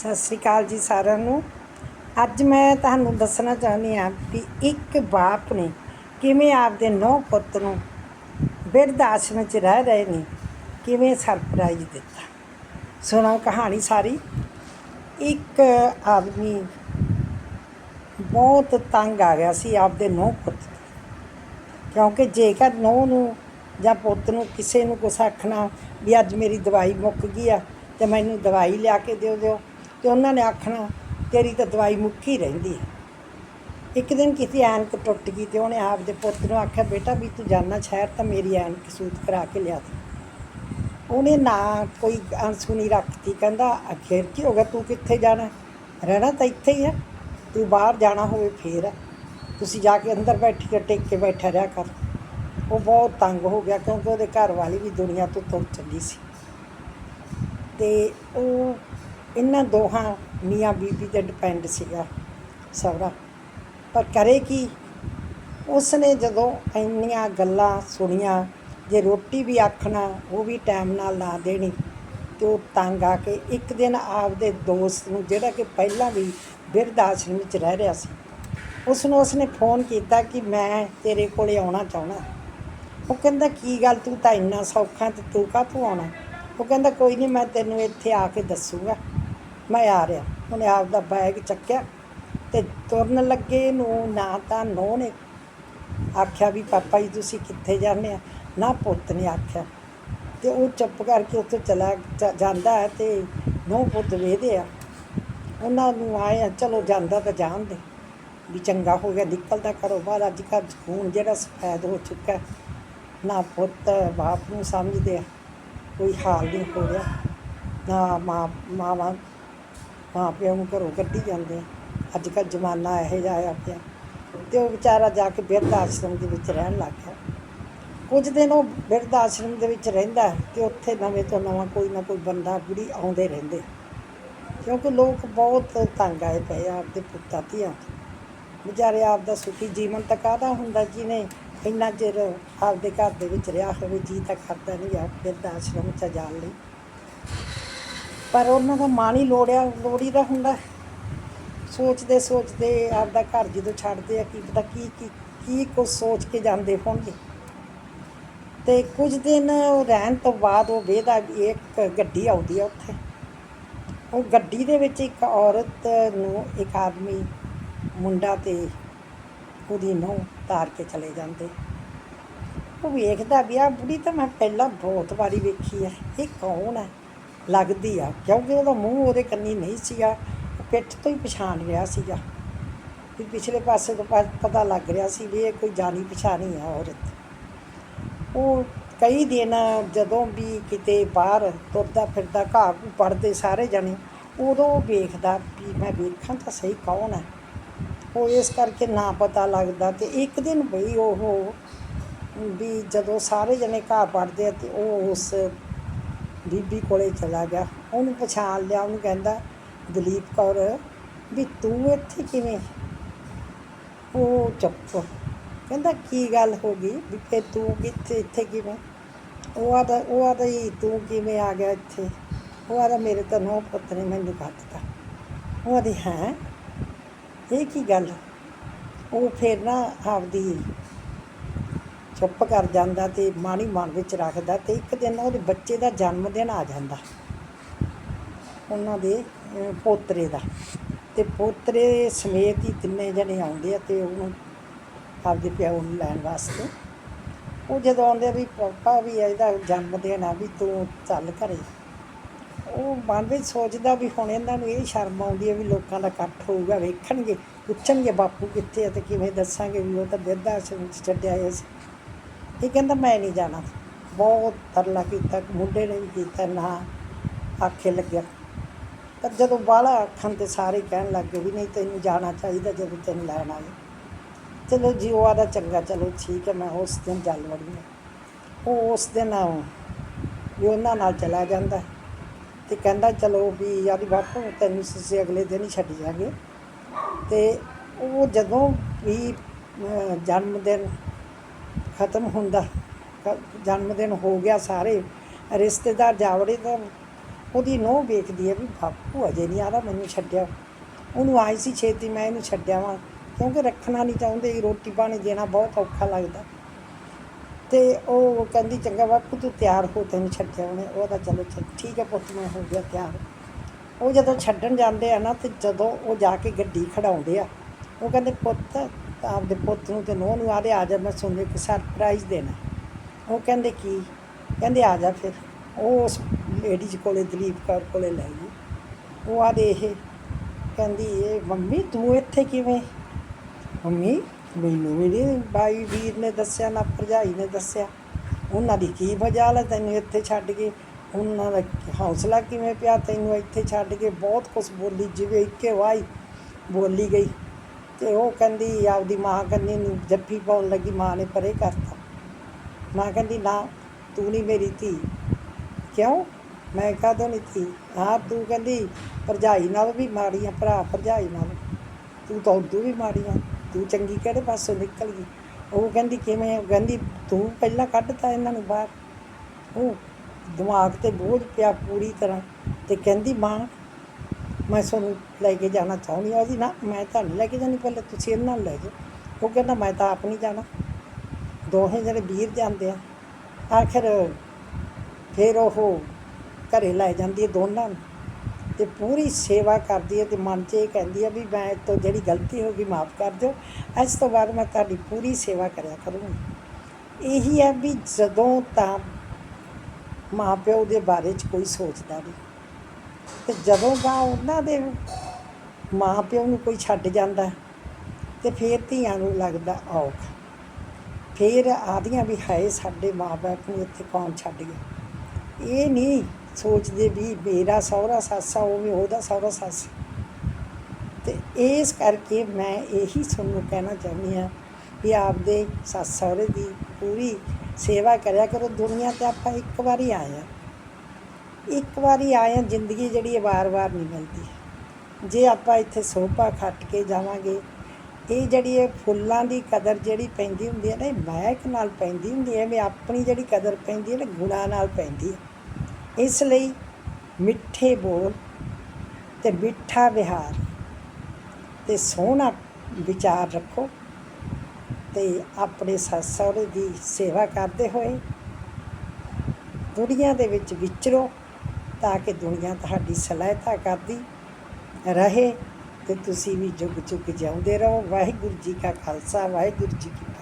ਸਤਿ ਸ੍ਰੀ ਅਕਾਲ ਜੀ ਸਾਰਿਆਂ ਨੂੰ। ਅੱਜ ਮੈਂ ਤੁਹਾਨੂੰ ਦੱਸਣਾ ਚਾਹੁੰਦੀ ਹਾਂ ਵੀ ਇੱਕ ਬਾਪ ਨੇ ਕਿਵੇਂ ਆਪਦੇ ਨੌ ਪੁੱਤ ਨੂੰ ਬਿਰਧ ਆਸ਼ਰਮ 'ਚ ਰਹਿ ਰਹੇ ਨੇ, ਕਿਵੇਂ ਸਰਪ੍ਰਾਈਜ਼ ਦਿੱਤਾ। ਸੁਣੋ ਕਹਾਣੀ ਸਾਰੀ। ਇੱਕ ਆਦਮੀ ਬਹੁਤ ਤੰਗ ਆ ਗਿਆ ਸੀ ਆਪਦੇ ਨੌ ਪੁੱਤ ਕਿਉਂਕਿ ਜੇਕਰ ਨੌ ਨੂੰ ਜਾਂ ਪੁੱਤ ਨੂੰ ਕਿਸੇ ਨੂੰ ਕੁਛ ਆਖਣਾ ਵੀ ਅੱਜ ਮੇਰੀ ਦਵਾਈ ਮੁੱਕ ਗਈ ਆ ਤੇ ਮੈਨੂੰ ਦਵਾਈ ਲਿਆ ਕੇ ਦਿਓ ਦਿਓ ਤੇ ਉਹਨਾਂ ਨੇ ਆਖਣਾ, ਤੇਰੀ ਤਾਂ ਦਵਾਈ ਮੁੱਕੀ ਰਹਿੰਦੀ ਹੈ। ਇੱਕ ਦਿਨ ਕਿਸੇ ਐਨਕ ਟੁੱਟ ਗਈ ਤੇ ਉਹਨੇ ਆਪਦੇ ਪੁੱਤ ਨੂੰ ਆਖਿਆ, ਬੇਟਾ ਵੀ ਤੂੰ ਜਾਣਾ ਸ਼ਹਿਰ ਤਾਂ ਮੇਰੀ ਐਨਕ ਸੂਤ ਕਰਾ ਕੇ ਲਿਆ ਦੇ। ਉਹਨੇ ਨਾ ਕੋਈ ਅਣਸੁਣੀ ਰੱਖਤੀ, ਕਹਿੰਦਾ ਅਖੇਰ ਕੀ ਹੋ ਗਿਆ? ਤੂੰ ਕਿੱਥੇ ਜਾਣਾ? ਰਹਿਣਾ ਤਾਂ ਇੱਥੇ ਹੀ ਆ। ਤੂੰ ਬਾਹਰ ਜਾਣਾ ਹੋਵੇ ਫੇਰ। ਆ। ਤੁਸੀਂ ਜਾ ਕੇ ਅੰਦਰ ਬੈਠੀ ਕੇ ਟੇਕ ਕੇ ਬੈਠਾ ਰਿਹਾ ਕਰ। ਉਹ ਬਹੁਤ ਤੰਗ ਹੋ ਗਿਆ, ਕਿਉਂਕਿ ਉਹਦੇ ਘਰ ਵਾਲੀ ਵੀ ਦੁਨੀਆ ਤੋਂ ਤੁਰ ਚੱਲੀ ਸੀ। ਤੇ ਉਹ ਇਹਨਾਂ ਦੋਹਾਂ ਮੀਆਂ ਬੀਬੀ ਤੇ ਡਿਪੈਂਡ ਸੀਗਾ ਸਵਰਾ। ਪਰ ਕਰੇ ਕੀ? ਉਸਨੇ ਜਦੋਂ ਇੰਨੀਆਂ ਗੱਲਾਂ ਸੁਣੀਆਂ, ਜੇ ਰੋਟੀ ਵੀ ਆਖਣਾ, ਉਹ ਵੀ ਟਾਈਮ ਨਾਲ ਲਾ ਦੇਣੀ, ਤੇ ਉਹ ਤੰਗ ਆ ਕੇ ਇੱਕ ਦਿਨ ਆਪਦੇ ਦੋਸਤ ਨੂੰ, ਜਿਹੜਾ ਕਿ ਪਹਿਲਾਂ ਵੀ ਬਿਰਧ ਆਸ਼ਰਮ ਵਿੱਚ ਰਹਿ ਰਿਹਾ ਸੀ ਉਸ ਨੂੰ ਉਸਨੇ ਫੋਨ ਕੀਤਾ ਕਿ ਮੈਂ ਤੇਰੇ ਕੋਲੇ ਆਉਣਾ ਚਾਹੁੰਦਾ। ਉਹ ਕਹਿੰਦਾ, ਕੀ ਗੱਲ? ਤੂੰ ਤਾਂ ਇੰਨਾ ਸੌਖਾ ਤੇ ਤੂੰ ਕਾਹਤੋਂ ਆਉਣਾ? ਉਹ ਕਹਿੰਦਾ, ਕੋਈ ਨਹੀਂ, ਮੈਂ ਤੈਨੂੰ ਇੱਥੇ ਆ ਕੇ ਦੱਸੂਗਾ। ਮੈਂ ਆ ਰਿਹਾ। ਉਹਨੇ ਆਪ ਦਾ ਬੈਗ ਚੱਕਿਆ ਤੇ ਤੁਰਨ ਲੱਗੇ ਨੂੰ ਨਾ ਤਾਂ ਨੋ ਨੇ ਆਖਿਆ ਵੀ ਪਾਪਾ ਜੀ ਤੁਸੀਂ ਕਿੱਥੇ ਜਾਂਦੇ ਆ? ਨਾ ਪੁੱਤ ਨੇ ਆਖਿਆ। ਤੇ ਉਹ ਚੁੱਪ ਕਰਕੇ ਉੱਥੇ ਚਲਾ ਜਾਂਦਾ ਹੈ ਤੇ ਨੋ ਪੁੱਤ ਵੇਦੇ ਆ। ਉਹਨਾਂ ਨੂੰ ਆਏ ਆ, ਚਲੋ ਜਾਂਦਾ ਤਾਂ ਜਾਣ ਦੇ। ਵੀ ਚੰਗਾ ਹੋ ਗਿਆ ਨਿਕਲਦਾ ਘਰੋਂ ਬਾਹਰ ਅੱਜ ਕੱਲ੍ਹ ਖੂਨ ਜਿਹੜਾ ਸਫੈਦ ਹੋ ਚੁੱਕਾ ਨਾ ਪੁੱਤ ਬਾਪ ਨੂੰ ਸਮਝਦੇ ਆ। ਕੋਈ ਹਾਲ ਨਹੀਂ ਹੋ ਰਿਹਾ। ਨਾ ਮਾਂ ਮਾਵਾਂ ਮਾਂ ਪਿਓ ਨੂੰ ਘਰੋਂ ਕੱਢੀ ਜਾਂਦੇ ਆ। ਅੱਜ ਕੱਲ੍ਹ ਜ਼ਮਾਨਾ ਇਹੋ ਜਿਹਾ ਆਇਆ ਪਿਆ। ਤੇ ਉਹ ਵਿਚਾਰਾ ਜਾ ਕੇ ਬਿਰਧ ਆਸ਼ਰਮ ਦੇ ਵਿੱਚ ਰਹਿਣ ਲੱਗ ਗਿਆ। ਕੁਝ ਦਿਨ ਉਹ ਬਿਰਧ ਆਸ਼ਰਮ ਦੇ ਵਿੱਚ ਰਹਿੰਦਾ ਹੈ ਤੇ ਉੱਥੇ ਨਵੇਂ ਤੋਂ ਨਵਾਂ ਕੋਈ ਨਾ ਕੋਈ ਬੰਦਾ ਬੁੜੀ ਆਉਂਦੇ ਰਹਿੰਦੇ। ਕਿਉਂਕਿ ਲੋਕ ਬਹੁਤ ਤੰਗ ਆਏ ਪਏ ਆ ਆਪਦੇ ਪੁੱਤਾਂ ਧੀਆਂ ਵਿਚਾਰੇ ਆਪ ਦਾ ਸੁਖੀ ਜੀਵਨ ਤਾਂ ਕਾਹਦਾ ਹੁੰਦਾ ਜਿਹਨੇ ਇੰਨਾ ਚਿਰ ਆਪਦੇ ਘਰ ਦੇ ਵਿੱਚ ਰਿਹਾ ਹੋਵੇ, ਜੀ ਤਾਂ ਕਰਦਾ ਨਹੀਂ ਆ ਬਿਰਧ ਆਸ਼ਰਮ ਚ ਜਾਣ ਲਈ। ਪਰ ਉਹਨਾਂ ਦਾ ਮਨ ਹੀ ਲੋੜਿਆ ਲੋੜੀ ਦਾ ਹੁੰਦਾ। ਸੋਚਦੇ ਸੋਚਦੇ ਆਪਦਾ ਘਰ ਜਦੋਂ ਛੱਡਦੇ ਆ, ਕੀ ਪਤਾ ਕੀ ਕੀ ਕੀ ਕੁਝ ਸੋਚ ਕੇ ਜਾਂਦੇ ਹੋਣਗੇ। ਤੇ ਕੁਝ ਦਿਨ ਉਹ ਰਹਿਣ ਤੋਂ ਬਾਅਦ ਉਹ ਵੇਦਾ ਇੱਕ ਗੱਡੀ ਆਉਂਦੀ ਆ ਉੱਥੇ। ਉਹ ਗੱਡੀ ਦੇ ਵਿੱਚ ਇੱਕ ਔਰਤ ਨੂੰ ਇੱਕ ਆਦਮੀ ਮੁੰਡਾ ਤੇ ਉਹਦੀ ਨੂੰਹ ਤਾਰ ਕੇ ਚਲੇ ਜਾਂਦੇ। ਉਹ ਵੇਖਦਾ ਵੀ ਆ ਬੁੜੀ ਤਾਂ ਮੈਂ ਪਹਿਲਾਂ ਬਹੁਤ ਵਾਰੀ ਵੇਖੀ ਹੈ ਇਹ ਕੌਣ ਹੈ ਲੱਗਦੀ ਆ, ਕਿਉਂਕਿ ਉਹਦਾ ਮੂੰਹ ਉਹਦੇ ਕੰਨੀ ਨਹੀਂ ਸੀਗਾ ਪਿੱਠ ਤੋਂ ਹੀ ਪਛਾਣ ਰਿਹਾ ਸੀਗਾ। ਵੀ ਪਿਛਲੇ ਪਾਸੇ ਤੋਂ ਪਤਾ ਲੱਗ ਰਿਹਾ ਸੀ ਵੀ ਇਹ ਕੋਈ ਜਾਣੀ ਪਛਾਣੀ ਆ ਔਰਤ। ਉਹ ਕਈ ਦਿਨ ਜਦੋਂ ਵੀ ਕਿਤੇ ਬਾਹਰ ਤੁਰਦਾ ਫਿਰਦਾ ਘਾਹ ਘੂ ਪੜਦੇ ਸਾਰੇ ਜਣੇ, ਉਦੋਂ ਵੇਖਦਾ ਵੀ ਮੈਂ ਵੇਖਾਂ ਤਾਂ ਸਹੀ ਕੌਣ ਹੈ ਉਹ ਇਸ ਕਰਕੇ ਨਾ ਪਤਾ ਲੱਗਦਾ ਤੇ ਇੱਕ ਦਿਨ ਬਈ ਉਹ ਵੀ ਜਦੋਂ ਸਾਰੇ ਜਣੇ ਘਾਹ ਪੜਦੇ ਆ ਤੇ ਉਹ ਉਸ ਬੀਬੀ ਕੋਲੇ ਚਲਾ ਗਿਆ। ਉਹਨੂੰ ਪਛਾਣ ਲਿਆ, ਉਹਨੂੰ ਕਹਿੰਦਾ, ਦਲੀਪ ਕੌਰ, ਵੀ ਤੂੰ ਇੱਥੇ ਕਿਵੇਂ? ਉਹ ਚੁੱਪ। ਕਹਿੰਦਾ, ਕੀ ਗੱਲ ਹੋ ਗਈ? ਵੀ ਫਿਰ ਤੂੰ ਕਿੱਥੇ, ਇੱਥੇ ਕਿਵੇਂ? ਉਹ ਆਦਾ ਉਹ ਆਦਾ ਹੀ ਤੂੰ ਕਿਵੇਂ ਆ ਗਿਆ ਇੱਥੇ? ਉਹ ਆਦਾ ਮੇਰੇ ਤਾਂ ਨੋ ਪੁੱਤ ਨੇ ਮੈਨੂੰ ਦਿੱਤਾ। ਉਹ ਆਦੀ ਹੈ? ਇਹ ਕੀ ਗੱਲ? ਉਹ ਫਿਰ ਨਾ ਆਪਦੀ ਚੁੱਪ ਕਰ ਜਾਂਦਾ ਤੇ ਮਾਣੀ ਮਨ ਵਿੱਚ ਰੱਖਦਾ ਤੇ ਇੱਕ ਦਿਨ ਉਹਦੇ ਬੱਚੇ ਦਾ ਜਨਮ ਦਿਨ ਆ ਜਾਂਦਾ। ਉਹਨਾਂ ਦੇ ਪੋਤਰੇ ਦਾ। ਤੇ ਪੋਤਰੇ ਸਮੇਤ ਹੀ ਤਿੰਨੇ ਜਣੇ ਆਉਂਦੇ ਆ ਤੇ ਉਹਨੂੰ ਆਪਦੇ ਪਿਓ ਨੂੰ ਲੈਣ ਵਾਸਤੇ। ਉਹ ਜਦੋਂ ਆਉਂਦੇ ਆ ਵੀ ਪਾਪਾ ਵੀ ਇਹਦਾ ਜਨਮ ਦਿਨ ਆ ਵੀ ਤੂੰ ਚੱਲ ਘਰੇ। ਉਹ ਮਨ ਵਿੱਚ ਸੋਚਦਾ ਵੀ ਹੁਣ ਇਹਨਾਂ ਨੂੰ ਇਹ ਸ਼ਰਮ ਆਉਂਦੀ ਹੈ ਵੀ ਲੋਕਾਂ ਦਾ ਇਕੱਠ ਹੋਊਗਾ, ਵੇਖਣਗੇ, ਪੁੱਛਣਗੇ ਬਾਪੂ ਕਿੱਥੇ ਆ ਤੇ ਕਿਵੇਂ ਦੱਸਾਂਗੇ ਵੀ ਉਹ ਤਾਂ ਬਿਰਧ ਆਸ਼ਰਮ ਵਿੱਚ ਛੱਡਿਆ ਹੋਇਆ ਸੀ। ਇਹ ਕਹਿੰਦਾ ਮੈਂ ਨਹੀਂ ਜਾਣਾ। ਬਹੁਤ ਤਰਲਾ ਕੀਤਾ, ਮੁੰਡੇ ਨੇ ਵੀ ਕੀਤਾ, ਨਾ ਆਖੇ ਲੱਗਿਆ। ਪਰ ਜਦੋਂ ਬਾਹਲਾ ਆਖਣ ਤੇ ਸਾਰੇ ਕਹਿਣ ਲੱਗ ਗਏ ਵੀ ਨਹੀਂ ਤੈਨੂੰ ਜਾਣਾ ਚਾਹੀਦਾ ਜਦੋਂ ਤੈਨੂੰ ਲੈਣ ਆਏ। ਚਲੋ ਜੀ, ਉਹ ਆਦਾ ਚੰਗਾ, ਚਲੋ ਠੀਕ ਹੈ, ਮੈਂ ਉਸ ਦਿਨ ਚੱਲ ਵੜੀ ਹਾਂ। ਉਹ ਉਸ ਦਿਨ ਵੀ ਉਹਨਾਂ ਨਾਲ ਚਲਾ ਜਾਂਦਾ ਤੇ ਕਹਿੰਦਾ ਚਲੋ ਵੀ ਯਾਰੀ ਬਾਪੂ, ਤੈਨੂੰ ਅਸੀਂ ਅਗਲੇ ਦਿਨ ਹੀ ਛੱਡ ਜਾਗੇ ਤੇ ਉਹ ਜਦੋਂ ਵੀ ਜਨਮ ਦਿਨ ਖਤਮ ਹੁੰਦਾ। ਜਨਮ ਦਿਨ ਹੋ ਗਿਆ ਸਾਰੇ। ਰਿਸ਼ਤੇਦਾਰ ਜਾਵੜੇ ਤਾਂ ਉਹਦੀ ਨੋਹ ਵੇਖਦੀ ਹੈ ਵੀ ਬਾਪੂ ਅਜੇ ਨਹੀਂ ਆਦਾ, ਮੈਨੂੰ ਛੱਡਿਆ। ਉਹਨੂੰ ਆਈ ਸੀ ਛੇਤੀ, ਮੈਂ ਇਹਨੂੰ ਛੱਡਿਆ ਵਾਂ। ਕਿਉਂਕਿ ਰੱਖਣਾ ਨਹੀਂ ਚਾਹੁੰਦੇ ਰੋਟੀ ਪਾਣੀ ਦੇਣਾ ਬਹੁਤ ਔਖਾ ਲੱਗਦਾ। ਤੇ ਉਹ ਕਹਿੰਦੀ, ਚੰਗਾ ਬਾਪੂ, ਤੂੰ ਤਿਆਰ ਹੋ, ਤੈਨੂੰ ਛੱਡਿਆ ਉਹਨੇ। ਉਹ ਤਾਂ ਚਲੋ ਚੱਲ ਠੀਕ ਹੈ ਪੁੱਤ, ਮੈਂ ਹੋ ਗਿਆ ਤਿਆਰ। ਉਹ ਜਦੋਂ ਛੱਡਣ ਜਾਂਦੇ ਆ ਨਾ, ਤੇ ਜਦੋਂ ਉਹ ਜਾ ਕੇ ਗੱਡੀ ਖੜਾਉਂਦੇ ਆ, ਉਹ ਕਹਿੰਦੇ, ਪੁੱਤ ਆਪਦੇ ਪੁੱਤ ਨੂੰ ਤੇ ਨੂੰਹ ਨੂੰ ਆਦੇ ਆ ਜਾ, ਮੈਂ ਤੁਹਾਨੂੰ ਕਿ ਸਰਪ੍ਰਾਈਜ਼ ਦੇਣਾ ਉਹ ਕਹਿੰਦੇ ਕੀ? ਕਹਿੰਦੇ ਆ ਜਾ ਫਿਰ। ਉਹ ਉਸ ਲੇਡੀਜ਼ ਕੋਲੇ, ਦਲੀਪ ਕੌਰ ਕੋਲੇ ਲੈ ਗਈ। ਉਹ ਆਦੇ ਇਹ, ਕਹਿੰਦੀ, ਇਹ ਮੰਮੀ, ਤੂੰ ਇੱਥੇ ਕਿਵੇਂ? ਮੰਮੀ, ਮੈਨੂੰ ਮੇਰੇ ਬਾਈ ਵੀਰ ਨੇ ਦੱਸਿਆ, ਨਾ ਭਰਜਾਈ ਨੇ ਦੱਸਿਆ। ਉਹਨਾਂ ਦੀ ਕੀ ਮਜਾਲ ਹੈ? ਤੈਨੂੰ ਇੱਥੇ ਛੱਡ ਕੇ ਉਹਨਾਂ ਦਾ ਹੌਸਲਾ ਕਿਵੇਂ ਪਿਆ? ਤੈਨੂੰ ਇੱਥੇ ਛੱਡ ਕੇ ਬਹੁਤ ਕੁਝ ਬੋਲੀ, ਜਿਵੇਂ ਇੱਕੇ ਵਾਈ ਬੋਲੀ ਗਈ। ਤੇ ਉਹ ਕਹਿੰਦੀ, ਆਪਦੀ ਮਾਂ ਕੰਨੀ ਨੂੰ ਜੱਫੀ ਪਾਉਣ ਲੱਗੀ, ਮਾਂ ਨੇ ਪਰੇ ਕਰਤਾ। ਮਾਂ ਕਹਿੰਦੀ, ਨਾ, ਤੂੰ ਨਹੀਂ ਮੇਰੀ ਧੀ। ਕਿਉਂ? ਮੈਂ ਕਾਹਦੋਂ ਨਹੀਂ ਧੀ? ਹਾਂ, ਤੂੰ ਕਹਿੰਦੀ, ਭਰਜਾਈ ਨਾਲ ਵੀ ਮਾੜੀ ਆ ਭਰਾ ਭਰਜਾਈ ਨਾਲ। ਤੂੰ ਤਾਂ ਉਦੋਂ ਵੀ ਮਾੜੀ ਆ ਤੂੰ ਚੰਗੀ ਕਿਹੜੇ ਪਾਸੋਂ ਨਿਕਲ ਗਈ? ਉਹ ਕਹਿੰਦੀ, ਕਿਵੇਂ? ਉਹ ਕਹਿੰਦੀ, ਤੂੰ ਪਹਿਲਾਂ ਕੱਢਤਾ ਇਹਨਾਂ ਨੂੰ ਬਾਹਰ। ਉਹ ਦਿਮਾਗ ਤੇ ਬੋਝ ਪਿਆ ਪੂਰੀ ਤਰ੍ਹਾਂ ਤੇ ਕਹਿੰਦੀ, ਮਾਂ ਮੈਂ ਤੁਹਾਨੂੰ ਲੈ ਕੇ ਜਾਣਾ ਚਾਹੁੰਦੀ ਹਾਂ ਉਹਦੀ ਨਾ, ਮੈਂ ਤੁਹਾਨੂੰ ਲੈ ਕੇ ਜਾਣੀ, ਪਹਿਲੇ ਤੁਸੀਂ ਇਹਨਾਂ ਨੂੰ ਲੈ ਜਾਓ। ਉਹ ਕਹਿੰਦਾ, ਮੈਂ ਤਾਂ ਆਪ ਨਹੀਂ ਜਾਣਾ। ਦੋਹੇ ਜਿਹੜੇ ਵੀਰ ਜਾਂਦੇ ਆ। ਆਖਿਰ ਫਿਰ ਉਹ ਘਰੇ ਲੈ ਜਾਂਦੀ ਹੈ ਦੋਨਾਂ ਨੂੰ ਤੇ ਪੂਰੀ ਸੇਵਾ ਕਰਦੀ ਹੈ ਤੇ ਮਨ 'ਚ ਇਹ ਕਹਿੰਦੀ ਹੈ ਵੀ ਮੈਂ ਇਹ ਤੋਂ ਜਿਹੜੀ ਗਲਤੀ ਹੋ ਗਈ, ਮਾਫ ਕਰ ਦਿਓ। ਇਸ ਤੋਂ ਬਾਅਦ ਮੈਂ ਤੁਹਾਡੀ ਪੂਰੀ ਸੇਵਾ ਕਰਿਆ ਕਰੂੰਗੀ। ਇਹੀ ਹੈ ਵੀ ਜਦੋਂ ਤਾਂ ਮਾਂ ਪਿਓ ਦੇ ਬਾਰੇ 'ਚ ਕੋਈ ਸੋਚਦਾ ਨਹੀਂ। ਤੇ ਜਦੋਂ ਦਾ ਉਹਨਾਂ ਦੇ ਮਾਂ ਪਿਓ ਨੂੰ ਕੋਈ ਛੱਡ ਜਾਂਦਾ ਹੈ, ਫਿਰ ਧੀਆਂ ਨੂੰ ਲੱਗਦਾ ਔਖ। ਫਿਰ ਆਦੀਆਂ ਵੀ ਹਾਏ ਸਾਡੇ ਮਾਂ-ਬਾਪ ਨੂੰ ਇੱਥੇ ਕੌਣ ਛੱਡ ਗਿਆ? ਇਹ ਨਹੀਂ ਸੋਚਦੇ ਵੀ ਮੇਰਾ ਸਹੁਰਾ ਸੱਸ ਆ ਉਵੇਂ ਉਹਦਾ ਸਹੁਰਾ ਸੱਸ ਤੇ ਇਸ ਕਰਕੇ ਮੈਂ ਇਹੀ ਤੁਹਾਨੂੰ ਕਹਿਣਾ ਚਾਹੁੰਦੀ ਹਾਂ ਵੀ ਆਪਦੇ ਸੱਸ ਸਹੁਰੇ ਦੀ ਪੂਰੀ ਸੇਵਾ ਕਰਿਆ ਕਰੋ। ਦੁਨੀਆ ਤੇ ਆਪਾਂ ਇੱਕ ਵਾਰੀ ਆਏ ਹਾਂ। ਇੱਕ ਵਾਰੀ ਆਏ ਜ਼ਿੰਦਗੀ ਜਿਹੜੀ ਹੈ ਵਾਰ-ਵਾਰ ਨਹੀਂ ਮਿਲਦੀ। ਜੇ ਆਪਾਂ ਇੱਥੇ ਸੋਭਾ ਖੱਟ ਕੇ ਜਾਵਾਂਗੇ, ਇਹ ਜਿਹੜੀ ਇਹ ਫੁੱਲਾਂ ਦੀ ਕਦਰ ਜਿਹੜੀ ਪੈਂਦੀ ਹੁੰਦੀ ਹੈ ਨਾ, ਇਹ ਮਹਿਕ ਨਾਲ ਪੈਂਦੀ ਹੁੰਦੀ ਹੈ ਵੀ ਆਪਣੀ ਜਿਹੜੀ ਕਦਰ ਪੈਂਦੀ ਹੈ ਨਾ, ਗੁਣਾਂ ਨਾਲ ਪੈਂਦੀ ਹੈ। ਇਸ ਲਈ ਮਿੱਠੇ ਬੋਲ ਤੇ ਮਿੱਠਾ ਵਿਹਾਰ ਤੇ ਸੋਹਣਾ ਵਿਚਾਰ ਰੱਖੋ ਤੇ ਆਪਣੇ ਸੱਸ ਸਹੁਰੇ ਦੀ ਸੇਵਾ ਕਰਦੇ ਹੋਏ ਦੁਨੀਆ ਦੇ ਵਿੱਚ ਵਿਚਰੋ। ਤਾਂ ਕਿ ਦੁਨੀਆ ਤੁਹਾਡੀ ਸਲਾਹਤਾ ਕਰਦੀ ਰਹੇ ਤੇ ਤੁਸੀਂ ਵੀ ਜੁਗ ਜੁਗ ਜਿਉਂਦੇ ਰਹੋ। ਵਾਹਿਗੁਰੂ ਜੀ ਕਾ ਖਾਲਸਾ, ਵਾਹਿਗੁਰੂ ਜੀ ਕੀ ਫਤਿਹ।